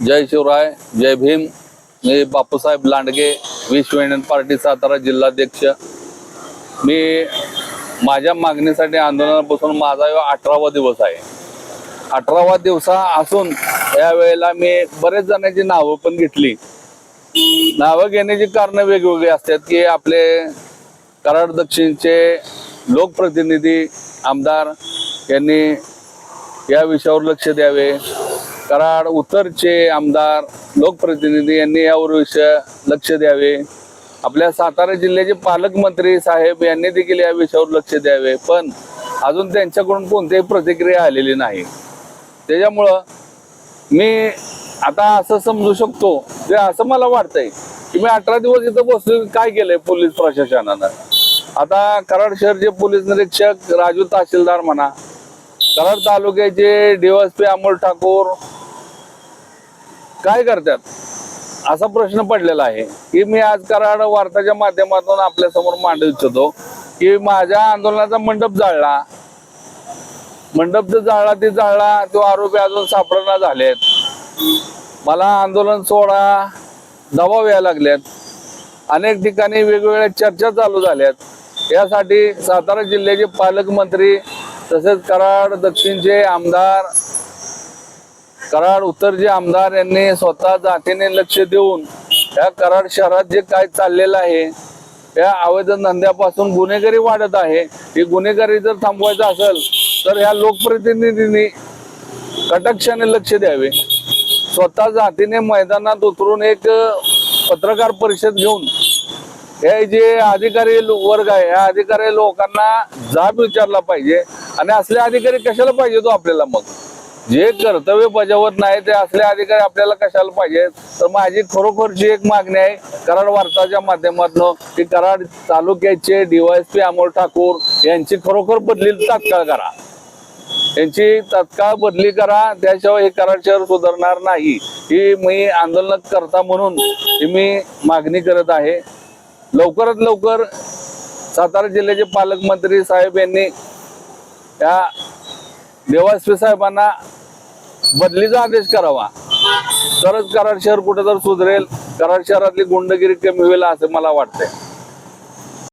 जय शिवराय जय भीम. मी बापूसाहेब लांडगे विश्व Indian party Satara जिल्हाध्यक्ष. मी माझ्या मागणीसाठी आंदोलनापासून माझा अठरावा दिवस आहे. अठरावा दिवसा असून यावेळेला मी बरेच जणांची नावं पण घेतली. नावं घेण्याची कारणं वेगवेगळी असतात की आपले कराड दक्षिणचे लोकप्रतिनिधी आमदार यांनी या विषयावर लक्ष द्यावे. कराड उत्तरचे आमदार लोकप्रतिनिधी यांनी यावर विषय लक्ष द्यावे. आपल्या सातारा जिल्ह्याचे पालकमंत्री साहेब यांनी देखील या विषयावर लक्ष द्यावे. पण अजून त्यांच्याकडून कोणतीही प्रतिक्रिया आलेली नाही. त्याच्यामुळं मी आता असं समजू शकतो. ते असं मला वाटतंय की मी अठरा दिवस इथं बसलो काय केलंय पोलीस प्रशासनानं? आता कराड शहरचे पोलीस निरीक्षक राजू तहसीलदार म्हणा कराड तालुक्याचे डीवायसपी अमोल ठाकूर काय करतात? असा प्रश्न पडलेला आहे की मी आज कराड वार्ताच्या माध्यमातून आपल्यासमोर मांडू इच्छितो की माझ्या आंदोलनाचा मंडप जाळला. मंडप जो जाळला ते जाळला तो आरोपी अजून सापडना झालेत. मला आंदोलन सोडा दबाव यायला लागलेत. अनेक ठिकाणी वेगवेगळ्या चर्चा चालू झाल्यात. यासाठी सातारा जिल्ह्याचे पालकमंत्री तसेच कराड दक्षिणचे आमदार कराड उत्तरचे आमदार यांनी स्वतः जातीने लक्ष देऊन या कराड शहरात जे काय चाललेलं आहे या अवैध धंद्यापासून गुन्हेगारी वाढत आहे. ही गुन्हेगारी जर थांबवायचं असेल तर ह्या लोकप्रतिनिधींनी कटाक्षाने लक्ष द्यावे. स्वतः जातीने मैदानात उतरून एक पत्रकार परिषद घेऊन हे जे अधिकारी वर्ग आहे या अधिकारी लोकांना जाब विचारला पाहिजे आणि असले अधिकारी कशाला पाहिजे तो आपल्याला मग? जे कर्तव्य बजावत नाही ते असले अधिकारी आपल्याला कशाला पाहिजे? तर माझी खरोखरची एक मागणी आहे कराड वार्ताच्या माध्यमातून की कराड तालुक्याचे डीवायएसपी अमोल ठाकूर यांची खरोखर बदली तात्काळ करा. यांची तत्काळ बदली करा त्याशिवाय हे कराड शहर सुधारणार नाही. ही मी आंदोलन करता म्हणून मी मागणी करत आहे. लवकरात लवकर सातारा जिल्ह्याचे पालकमंत्री साहेब यांनी या देवाश्री साहेबांना बदलीचा आदेश करावा. तरच कराड शहर कुठं तर सुधरेल. कराड शहरातली गुंडगिरी कमी होईल असं मला वाटतंय.